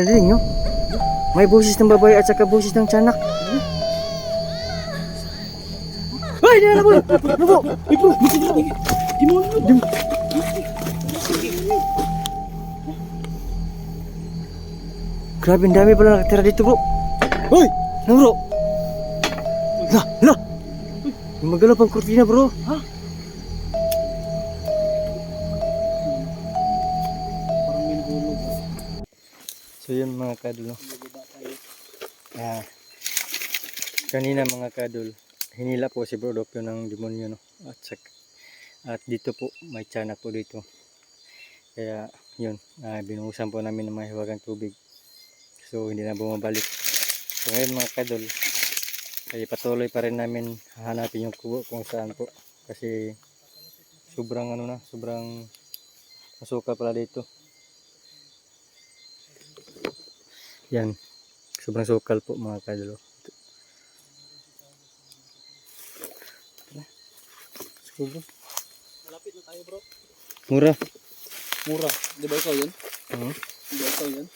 Narinig nyo? May boses ng babae at saka boses ng tiyanak. Ay, di na po! Po? Ay, bro! Demonyo! Dem Grabe, ang dami pala nakatira dito, bro. Hoy! Ano, bro? La, la! Magalaw pang kurtina, bro. Ha? Yun mga kadol, no? Ah, kanina mga kadol, hinila po si Bro Dokyo ng demonyo, no? At, sak- at dito po, may tiyanak po dito. Kaya yun, ah, binuhusan po namin ng mga hiwagang tubig. So hindi na bumabalik. So ngayon mga kadol, ay patuloy pa rin namin hahanapin yung kubo kung saan po. Kasi sobrang ano na, sobrang masuka pala dito. Yan. Sobrang sukal po mga kadalo. Sobrang Malapit na tayo bro. mura. Mura. Di ba ikaw yun? Di ba ikaw yun?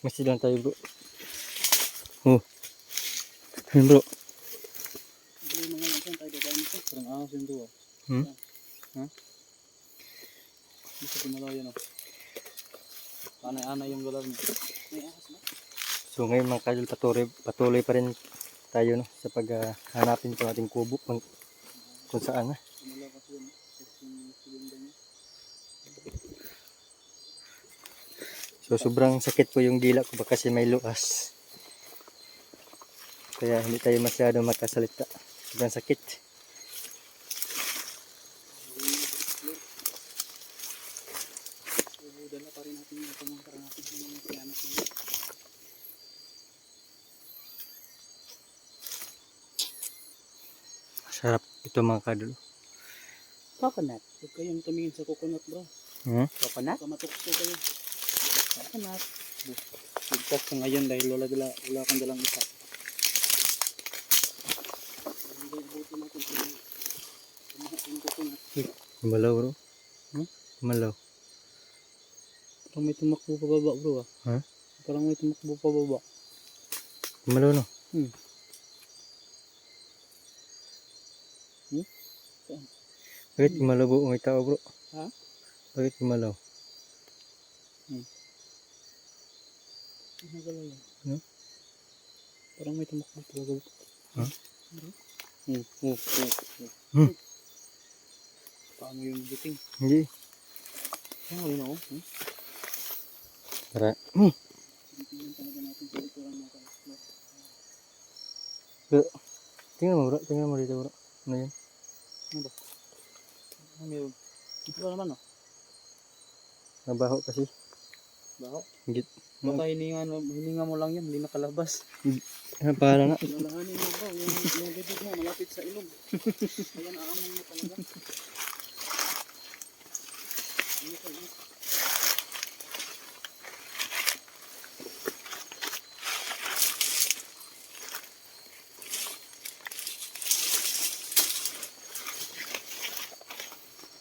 Masih lang tayo bro. Oh. Ayun bro. Hindi mga yan saan tayo dadaan ito. Parang ahas yun doon. Hmm? Ha? Kumalaw yan oh. Anay-anay yung ahas na? So ngayon mga kadol patuloy, patuloy pa rin tayo no, sa paghanapin po ating kubo kung, kung saan niya. So sobrang sakit po yung dila ko kasi may luas. Kaya hindi tayo masyado makasalita. Sobrang sakit. Dala pa rin natin yung pamangkara natin yung mga pianak niya. Masarap ito mga kadol. Coconut. Huwag kayong tumingin sa coconut bro. Hmm? Coconut? Baka matukso kayo. Coconut. Ligtas ka ngayon dahil wala, wala, wala kang dalang isa. Malaw bro. Hmm? Malaw. Parang may tumakbo pa baba bro ah. Ha? Parang may tumakbo pa baba. Malaw no? Hmm? Saan? Bakit malaw po may tao bro? Ha? Bakit malaw? Ano galaw yan? Hmm? Parang may tumakbo pa baba. Ha? Hmm? Hmm. Hmm. Hmm. Hmm. Paano yung biting? Hindi. Oh, ayun ako. Hmm? Tara. Hmm. Tingnan talaga mo bro. Tingnan mo dito bro. Ano yun? Ano ba? Ano meron? Ito naman oh. Nabaho kasi. Baho. Git. Baka hininga, hininga mo lang yan, hindi nakalabas. Ano pahala na? Lalahanin mo ba? Yung, yung bibig mo malapit sa ilong. Ayan, aamon mo talaga. Ingat, ingat. Saan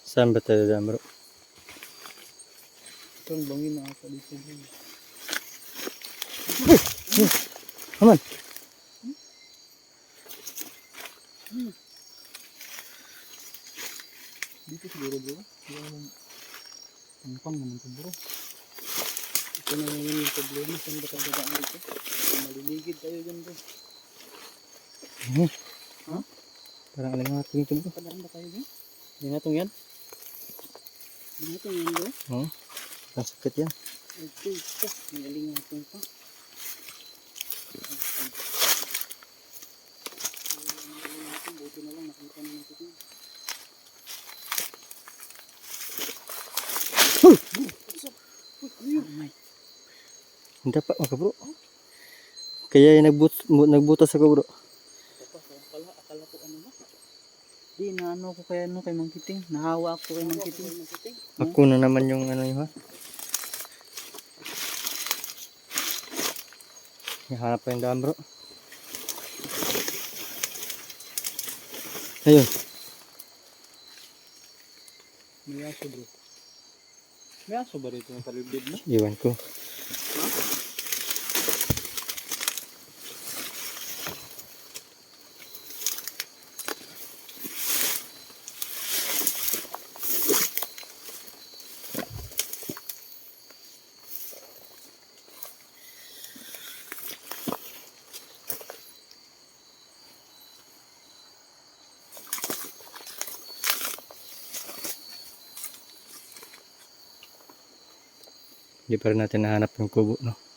ba tayo dyan bro? Ito ang bangin na ata dito. bro. Aman. Dito siguro bro. Wala namang pangpang naman ito bro. Ito na ngayon yung problema. Saan ba tayo dadaan dito? Maliligid tayo dyan bro. Hmm. Ha? Parang alam nga tingin ito bro. Padaan ba tayo dyan? Hindi na itong yan? Hindi na itong yan bro. Hmm? Ang sakit yan. Ito, ito. May alingapong pa. Buti na lang nakita na natin yun. Hindi pa mga bro. Kaya yung nagbut nagbutas ako bro. Tapos, kaya pala, akala ko ano ba? Naano ko kaya ano kay Mang Kiting. Nahawa ako kay Mang Kiting. Ako na naman yung ano yun ha. Hanap pa yung daan bro. Ayun. May aso bro. May aso ba rito sa libid mo? Iwan ko. Hindi pa rin natin nahanap yung kubo, no?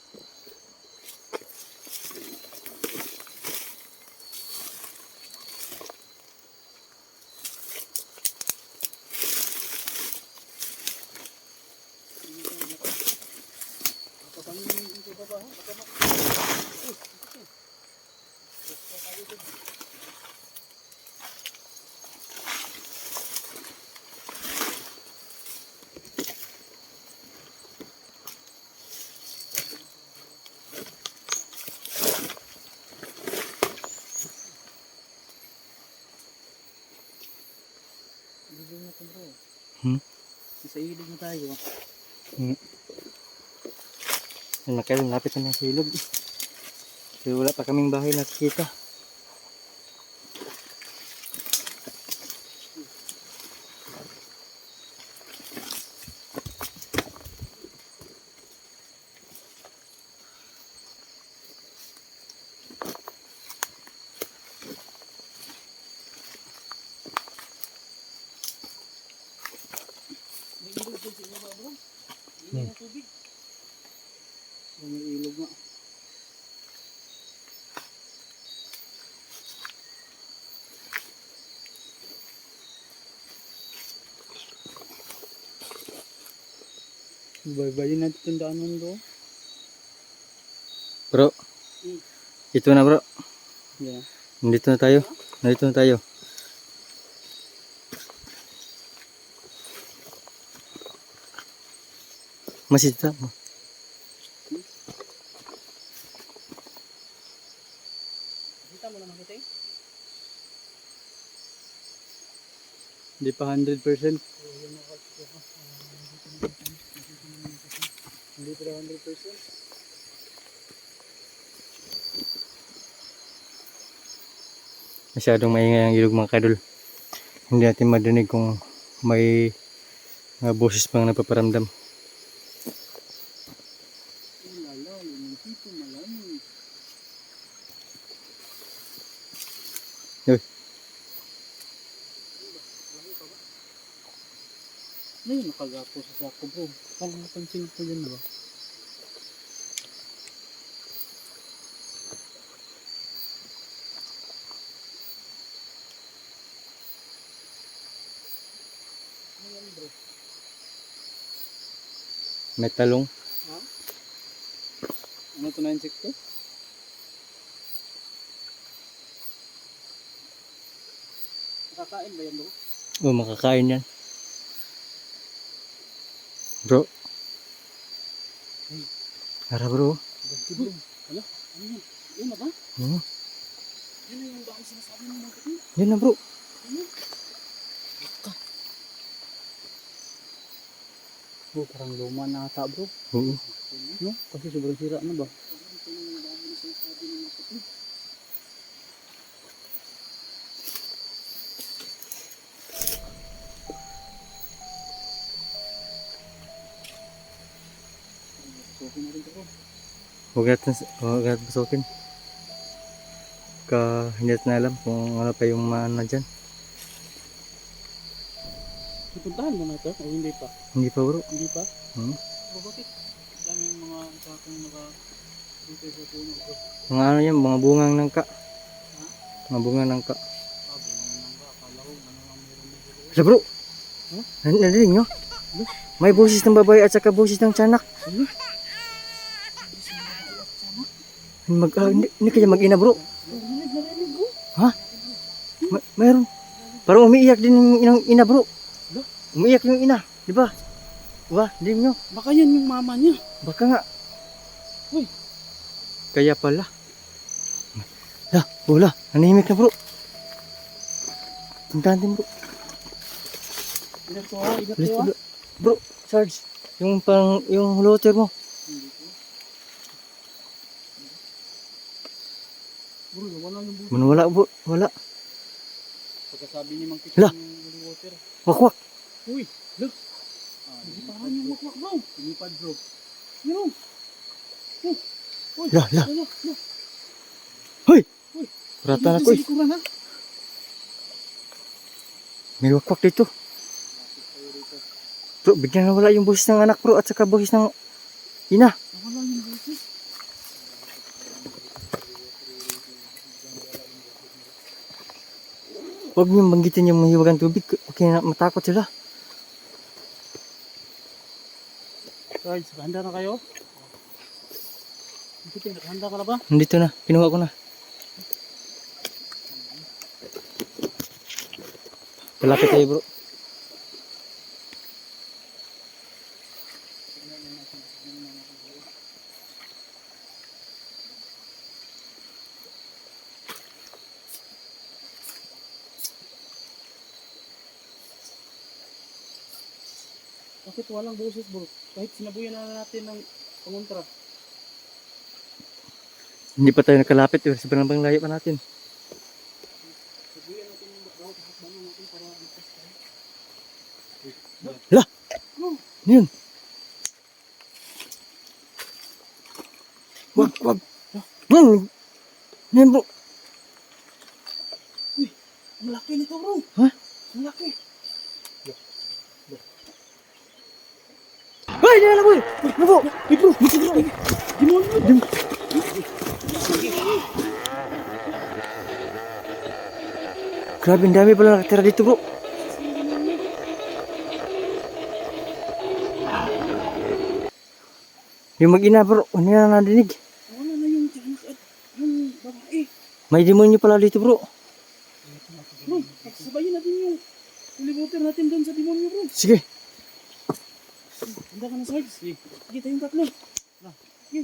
Ilog na to bro. Hmm? Sa ilog na tayo. ah. Ay, Makail, lapit na sa ilog. Pero wala pa kaming bahay nakikita. May ilog dyan sa ibaba bro. Ilog Hmm. na tubig. Oh, may ilog nga. Baybayin natin itong daanan bro. Bro, Hmm. ito na bro. Yeah. Nandito na tayo. Nandito na tayo. Masita mo. Kita mo naman kasi? Hindi pa 100%. Hindi pa 100%. Masyadong maingay ang ilog mga kadol. Hindi natin madinig kung may mga boses pang napaparamdam. Nakagapo sa sako bro? Parang napansin ko dyan ba? May talong. Ha? Ano to na insekto? Nakakain ba yan bro? Oh, makakain yan. Bro. Tara bro. Ganti bro. Hala? Ano yan? Yan na ba? Hmm. Yan na yung bakit sinasabi mo mga kapatid. Yan na bro. Bro, parang luma na ata bro. Oo. No? Kasi sobrang sira na ba? Huwag natin, huwag natin pasukin. Ka, hindi natin alam kung ano pa yung maano dyan. Pupuntahan mo na ito o hindi pa? Hindi pa bro. Hindi pa? Hmm. Bro, bakit? Dami yung mga sakong naka dito sa puno bro. Mga ano yan, mga bungang nangka. Mga bungang nangka. Ah, bunga na lang ba? Akala ko ano lang meron dito. Hala bro. Huh? Narinig nyo? May boses ng babae at saka boses ng tiyanak. Ano? Mag, ah, hindi, hindi kaya mag-ina bro. Ha? Ma- mayroon. Parang umiiyak din yung inang ina bro. Umiiyak yung ina. Di ba? Wah, hindi nyo. Baka yan yung mama niya. Baka nga. Uy. Kaya pala. Lah, wala. Nanahimik na bro. Puntahan din bro. Ingat ko ha, ingat Dito, ko ha. bro. Bro, Sarge. Yung pang, yung floater mo. Bro, wala yung buhay. Man, wala, bro. Wala. Pagkasabi ni Mang Hala. yung water. Wakwak. Uy, look. Ah, hindi parang yung wakwak bro. Lumipad bro. Yun. Oh. Uy, La, la. la, la. Hoy! Uy. Rata na ko? May wakwak dito. Bro, bigyan na wala yung boses ng anak bro at saka boses ng ina. Wala yung boses. Huwag niyong banggitin yung mahiwagang tubig. Okay na matakot sila. Guys, handa na kayo? Handa ka na ba? Nandito na. Kinuha ko na. Palapit tayo bro. Bakit walang boses bro? Kahit sinabuyan na natin ng pangontra. Hindi pa tayo nakalapit. Eh. Sobrang bang layo pa natin. Hala! Ano yun? Wag, wag. Ano yun bro? Ay, hindi na boy. Bro? Ay bro, demonyo. Grabe, ang dami pala nakatira dito bro. Yung mag-ina bro, ano na nadinig? Wala na yung tiyanak at yung babae. May demonyo pala dito bro. Bro, pagsabayin natin yung libuter natin doon sa demonyo bro. Sige. Handa ka na Sarge. Sige. Sige tayong tatlo. Na, sige.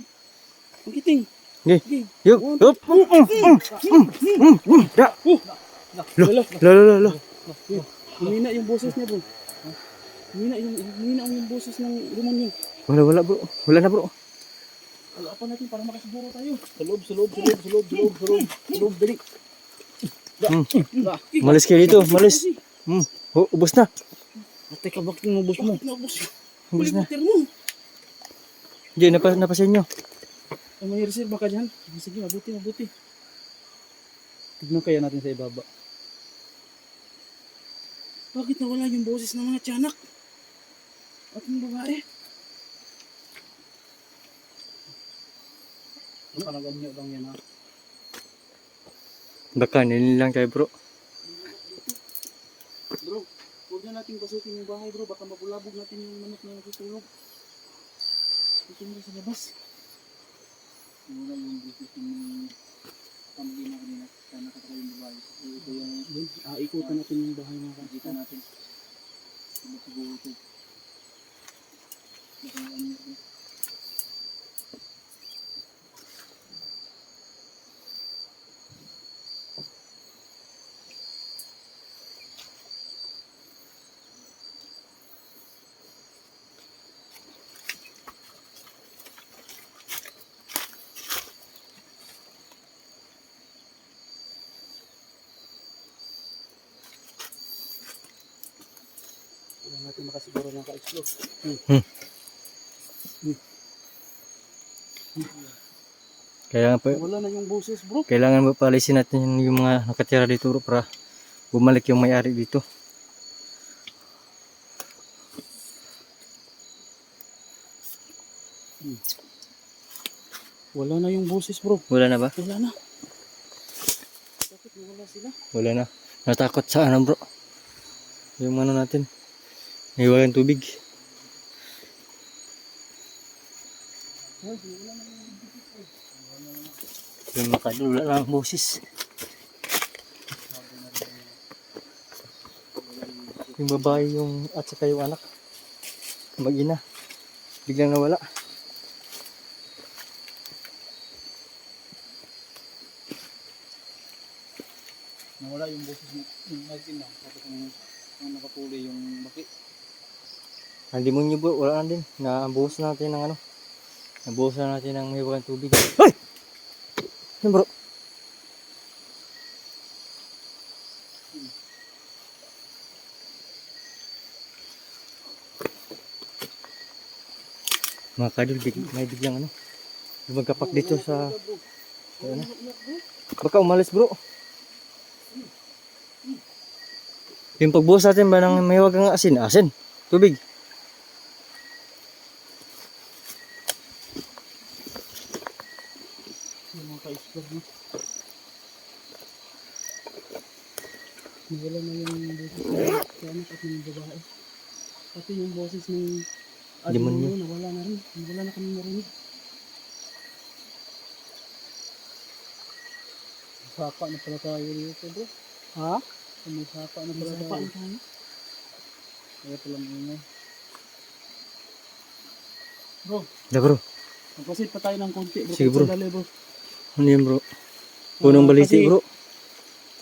Ang kiting. Sige. Yup, yup. Mm, mm, mm. Da. Lo, lo, lo, lo, lo. Humina yung boses niya bro. Humina yung, humina yung boses ng demonyo. Wala, wala bro. Wala na bro. Wala pa natin para makasiguro tayo. Sa loob, sa loob, sa loob, sa loob, sa loob, sa loob, sa loob, dali. Hmm. Da. Malis kayo dito, malis. Hmm. Oh, ubos na. Ate ka bakit mo bus mo? Ubus Ubos na. Mo. Diyan, napa, napasin nyo. Ay, may reserve baka dyan. Sige, mabuti, mabuti. Tignan kaya natin sa ibaba. Bakit nawala yung boses ng mga tiyanak? At yung babae? Napalagan niyo lang yan ha. Baka nililang kayo bro. Bro, huwag na natin pasukin yung bahay bro. Baka mabulabog natin yung manok na natutulog. Dito mo sa labas. Wala yung business yung pamilya na kanina. Kaya nakataka yung babae. Ito yung... Ah, ikutan natin yung bahay mga kakita natin. Ano siguro ito. Baka. Wala natin makasiguro ng ka-explore. Kaya nga pa, Wala na yung boses bro. kailangan mo palisin natin yung- mga nakatira dito bro para bumalik yung may-ari dito. Wala na yung boses bro. Wala na ba? Wala na. Bakit nawala sila? Wala na. Natakot sa ano bro. Yung ano natin. Hiwagang tubig. Yung makadula lang ang boses. Yung babae yung at saka yung anak. Mag-ina. Biglang nawala. Nawala yung boses mo. Yung natin na. Sabi ko nakapuli yung baki. Ang demonyo bro, wala na din. Nabuhos na natin ng ano. Nabuhos na natin ng may walang tubig. Ay! Yan bro. Mga kadol, big, may biglang ano. Magkapak dito sa... Ano? Baka umalis bro. Yung pagbuhos natin ba ng may wagang asin? Asin. Tubig. Yung ka-explore no. Nawala na yung boses ng anak at ng babae. Pati yung boses ng Demonyo. nawala na rin. Nawala na kami narinig. Sapa na pala tayo dito bro. Ha? May sapa na pala tayo. Kaya pala may Bro, Da bro. magpasit pa tayo ng konti bro. Sige, bro. sandali, bro. Ano yun bro? Punong Ah, baliti kasi, bro.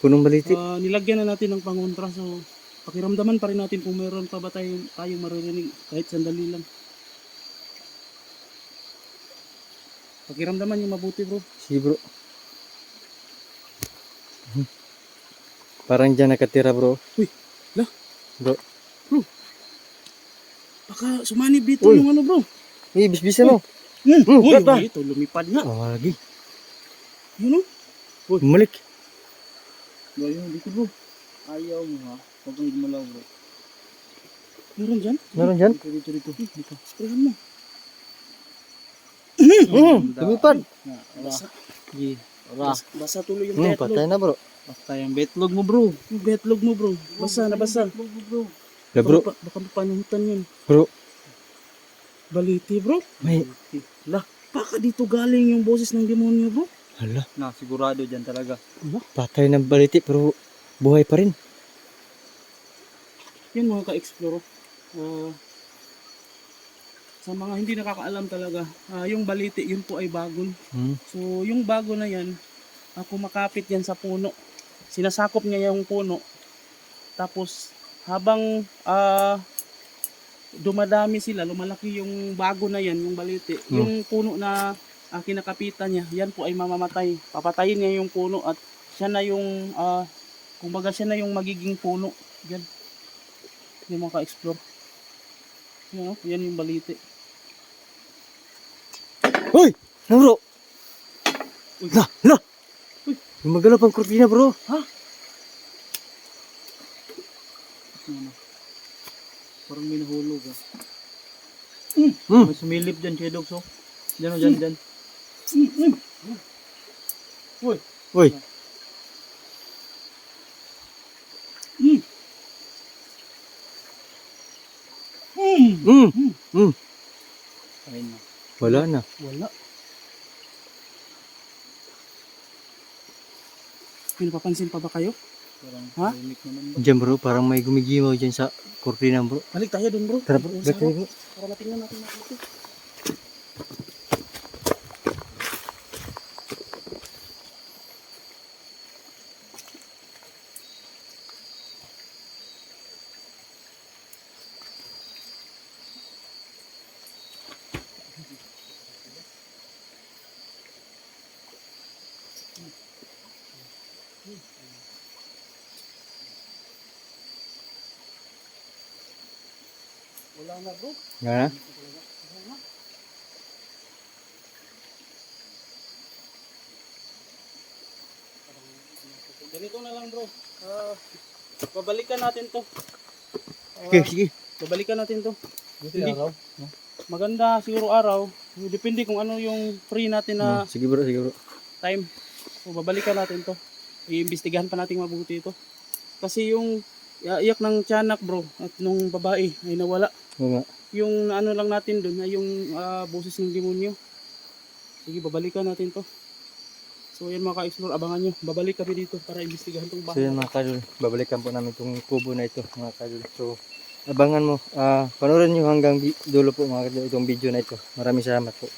Punong baliti. ah, nilagyan na natin ng pangontra so pakiramdaman pa rin natin kung meron pa ba tayong, tayong maririnig kahit sandali lang. Pakiramdaman yung mabuti bro. Sige bro. Parang dyan nakatira bro. Uy, lah. Bro. Baka sumanib dito Uy. yung ano bro. Eh, bisbisan mo. Uy, tata. uy, ito lumipad nga. Oh, lagi. Yun o. Bumalik. Bro, yun dito bro. Ayaw mo ha. Huwag kang gumalaw bro. Meron dyan? Meron dyan? Dito, dito, dito. Dito. Sprayan mo. Hmm, lumipad. Basa. Sige. Basa, basa tuloy yung Hmm, betlog. patay na bro. Basta yung betlog mo bro. Yung betlog mo bro. Basa na basa. Da bro. Baka, baka mapanuhutan yun. Bro. Baliti bro. May. Lah, baka dito galing yung boses ng demonyo bro. Hala. Na, sigurado dyan talaga. Patay ng baliti pero buhay pa rin. Yan mga ka-explore. Ah, sa mga hindi nakakaalam talaga, ah, yung baliti, yun po ay bagon. Hmm. So, yung bago na yan, ah, kumakapit yan sa puno. Sinasakop niya yung puno. Tapos, habang ah, dumadami sila, lumalaki yung bago na yan, yung baliti. Hmm. Yung puno na ah, kinakapitan niya, yan po ay mamamatay. Papatayin niya yung puno at siya na yung, ah, kumbaga siya na yung magiging puno. Yan. Yung mga ka-explore. Yan, oh, yan yung baliti. Hoy! Na bro. Uy. La, la. Uy. Gumagalaw pang kurtina bro. Ano? Parang may nahulog ah. Hmm. May sumilip dyan, Chedox oh. Dyan o, dyan, dyan. Uy. Uy. Mm. Mm. Hmm. Hmm. Ayun na. Wala na. Wala. May napapansin pa ba kayo? Parang Ha? tahimik naman bro. Diyan bro, parang may gumigimaw dyan sa kurtina bro. Balik tayo dun bro. Tara bro, balik tayo bro. Para matingnan natin na bro. Yan na. Ganito na lang bro. Ah, babalikan natin to. Ah, Sige, sige. babalikan natin to. Buti Hindi. araw. Maganda siguro araw. Depende kung ano yung free natin na Hmm, Sige bro, sige bro. time. So babalikan natin to. Iimbestigahan pa natin mabuti ito. Kasi yung ah, iyak ng tiyanak bro at nung babae ay nawala. Oo nga. Yung ano lang natin doon ay yung ah, boses ng demonyo. Sige, babalikan natin to. So yan mga ka-explore, abangan nyo. Babalik kami dito para imbestigahan tong So bahay. yun mga kadol, babalikan po namin itong kubo na ito mga kadol. So abangan mo, ah panoorin nyo hanggang dulo po mga kadol itong video na ito. Maraming salamat po.